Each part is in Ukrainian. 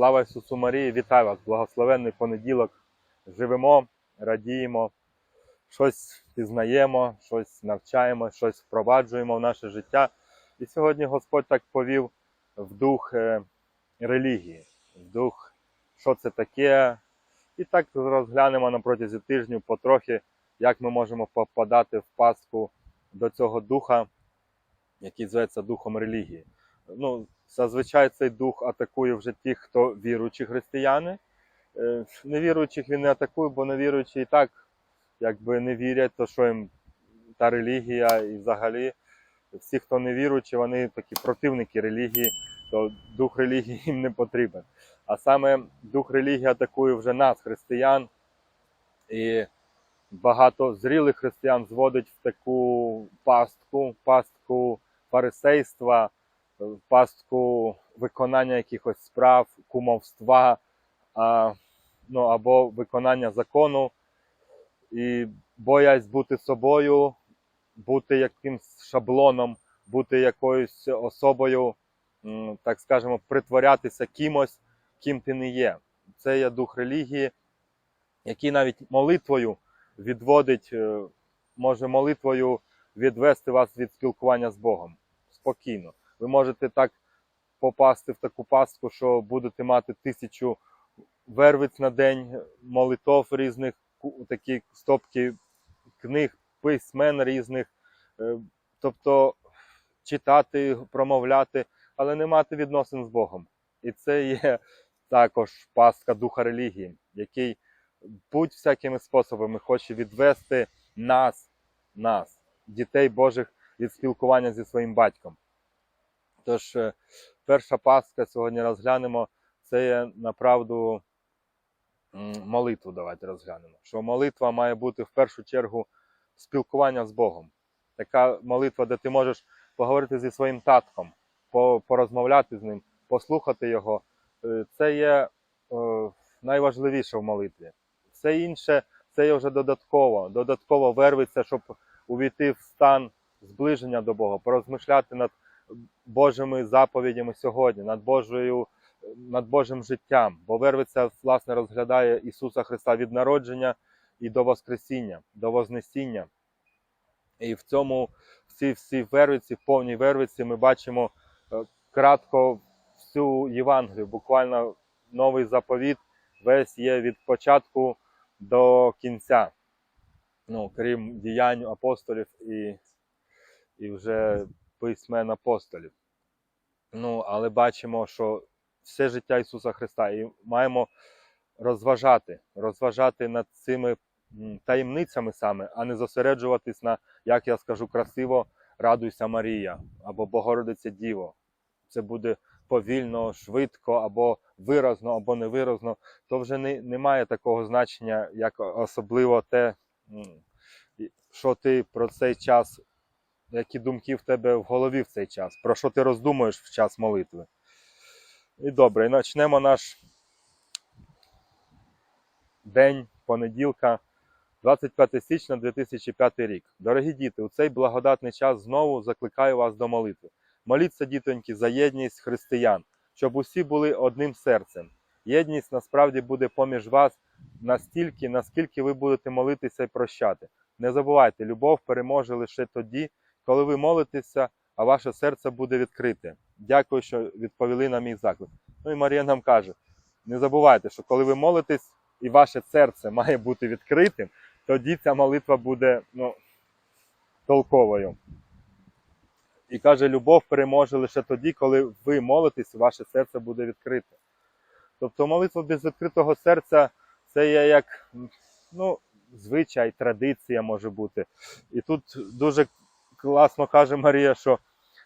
Слава Ісусу Марії! Вітаю вас! Благословенний понеділок. Живемо, радіємо, щось пізнаємо, щось навчаємо, щось впроваджуємо в наше життя. І сьогодні Господь так повів в дух е, релігії, в дух, що це таке. І так розглянемо на протязі тижнів потрохи, як ми можемо попадати в пастку до цього духа, який зветься духом релігії. Ну, зазвичай цей дух атакує вже тих, хто віруючі християни. Е, Невіруючих він не атакує, бо невіруючі і так якби не вірять, то що їм та релігія і взагалі всі, хто не віруючі, вони такі противники релігії, то дух релігії їм не потрібен. А саме дух релігії атакує вже нас, християн, і багато зрілих християн зводить в таку пастку, пастку фарисейства, пастку виконання якихось справ, кумовства, а, ну, або виконання закону, і боясь бути собою, бути якимсь шаблоном, бути якоюсь особою, так скажемо, притворятися кимось, ким ти не є. Це є дух релігії, який навіть молитвою відводить, е, може молитвою відвести вас від спілкування з Богом спокійно. Ви можете так попасти в таку пастку, що будете мати тисячу вервиць на день, молитов різних, такі стопки книг, письмен різних, е, тобто читати, промовляти, але не мати відносин з Богом. І це є також пастка духа релігії, який будь-всякими способами хоче відвести нас, нас, дітей Божих, від спілкування зі своїм батьком. Тож, е, перша пастка сьогодні розглянемо, це є направду молитву. Давайте розглянемо. Що молитва має бути в першу чергу спілкування з Богом. Така молитва, де ти можеш поговорити зі своїм татком, порозмовляти з ним, послухати його. Е, Це є е, найважливіше в молитві. Все інше це є вже додатково, додатково вервиться, щоб увійти в стан зближення до Бога, порозмишляти над Божими заповідями сьогодні, над Божою, над Божим життям. Бо вервиця, власне, розглядає Ісуса Христа від народження і до Воскресіння, до Вознесіння. І в цьому всі всі вервиці, в повній вервиці, ми бачимо е, кратко всю Євангелію, буквально новий заповіт, весь є від початку до кінця. Ну, крім діянь апостолів і, і вже письмен апостолів. Ну, але бачимо, що все життя Ісуса Христа, і маємо розважати, розважати над цими таємницями саме, а не зосереджуватись на, як я скажу красиво, радуйся Марія або Богородиця Діво. Це буде повільно, швидко, або виразно, або невиразно. То вже не, не має такого значення, як особливо те, що ти про цей час які думки в тебе в голові в цей час, про що ти роздумуєш в час молитви. І добре, почнемо наш день понеділка, 25 січня 2005 рік. Дорогі діти, у цей благодатний час знову закликаю вас до молитви. Моліться, дітоньки, за єдність християн, щоб усі були одним серцем. Єдність насправді буде поміж вас настільки, наскільки ви будете молитися і прощати. Не забувайте, любов переможе лише тоді, коли ви молитеся, а ваше серце буде відкрите. Дякую, що відповіли на мій заклик. Ну і Марія нам каже: не забувайте, що коли ви молитесь і ваше серце має бути відкритим, тоді ця молитва буде ну, толковою. І каже, любов переможе лише тоді, коли ви молитесь, і ваше серце буде відкрите. Тобто молитва без відкритого серця це є як ну, звичай, традиція може бути. І тут дуже класно каже Марія, що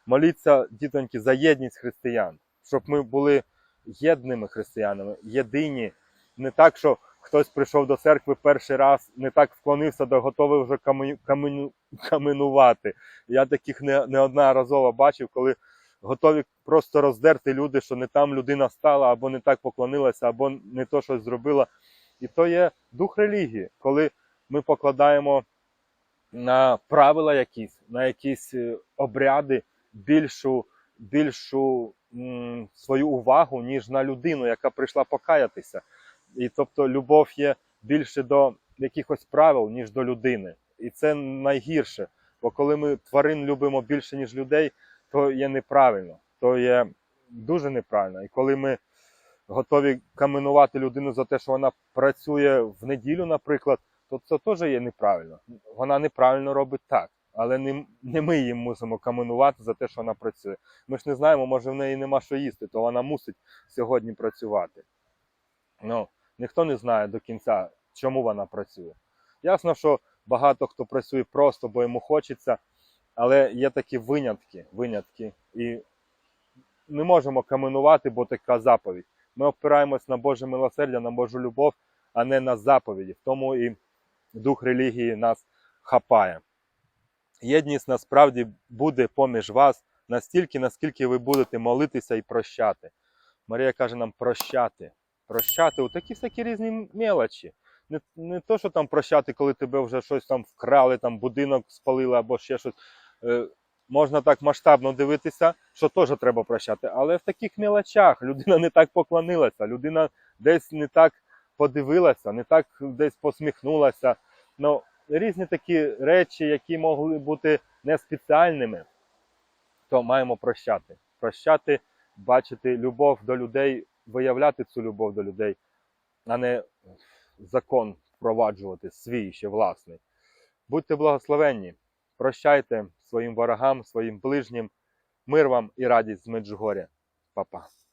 моліться, дітоньки, за єдність християн, щоб ми були єдними християнами, єдині. Не так, що хтось прийшов до церкви перший раз, не так вклонився, до готовий вже каменю, каменю, каменувати. Я таких не, неодноразово бачив, коли готові просто роздерти люди, що не там людина стала, або не так поклонилася, або не то щось зробила. І то є дух релігії, коли ми покладаємо на правила якісь, на якісь е, обряди більшу, більшу м, свою увагу, ніж на людину, яка прийшла покаятися. І тобто любов є більше до якихось правил, ніж до людини. І це найгірше. Бо коли ми тварин любимо більше, ніж людей, то є неправильно, то є дуже неправильно. І коли ми готові каменувати людину за те, що вона працює в неділю, наприклад, то це теж є неправильно. Вона неправильно робить так, але не, не ми її мусимо каменувати за те, що вона працює. Ми ж не знаємо, може в неї нема що їсти, то вона мусить сьогодні працювати. Ну, ніхто не знає до кінця, чому вона працює. Ясно, що багато хто працює просто, бо йому хочеться, але є такі винятки, винятки, і не можемо каменувати, бо така заповідь. Ми опираємось на Боже милосердя, на Божу любов, а не на заповіді. В тому і дух релігії нас хапає. Єдність насправді буде поміж вас настільки, наскільки ви будете молитися і прощати. Марія каже нам прощати. Прощати у такі всякі різні мелочі. Не, не то, що там прощати, коли тебе вже щось там вкрали, там будинок спалили або ще щось. Е, можна так масштабно дивитися, що теж треба прощати. Але в таких мелочах людина не так поклонилася, людина десь не так подивилася, не так десь посміхнулася. Ну, різні такі речі, які могли бути не спеціальними, то маємо прощати. Прощати, бачити любов до людей, виявляти цю любов до людей, а не закон впроваджувати свій ще власний. Будьте благословенні, прощайте своїм ворогам, своїм ближнім, мир вам і радість з Меджугоря. Па-па.